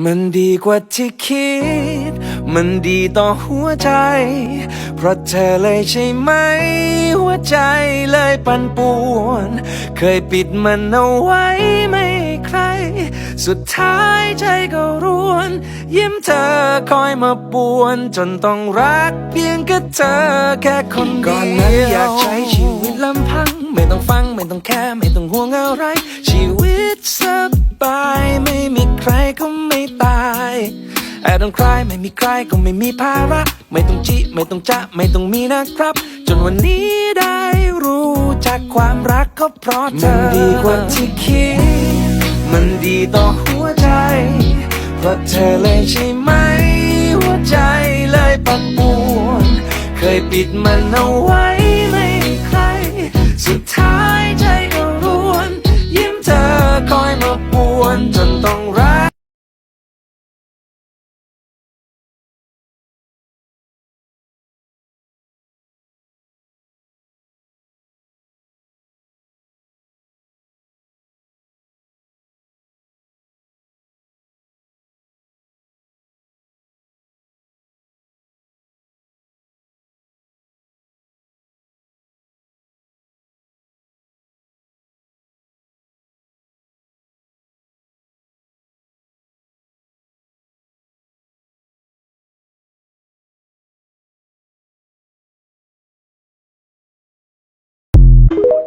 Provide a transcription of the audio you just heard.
มันดีกว่าที่คิด มันดีต่อหัวใจ เพราะเธอเลยใช่ไหม หัวใจเลยปั่นป่วน เคยปิดมันเอาไว้ไม่ใคร สุดท้ายใจก็ร่วน ยิ้มเธอคอยมาป่วน จนต้องรักเพียงแค่เธอแค่คนเดียวก่อนนั้นอยากใช้ชีวิตลำพัง ไม่ต้องฟังไม่ต้องแค่ไม่ต้องห่วงอะไร ชีวิตสบายไม่มีใครก็ไม่ตา แอบต้องคลายไม่มีใครก็ไม่มีภาระ ไม่ต้องจิไม่ต้องจะไม่ต้องมีนะครับ จนวันนี้ได้รู้จากความรักก็เพราะเธอ มันดีกว่าที่คิด มันดีต่อหัวใจ เพราะเธอเลยใช่ไหม หัวใจเลยปั่นป่วน เคยปิดมันเอาไว้ you.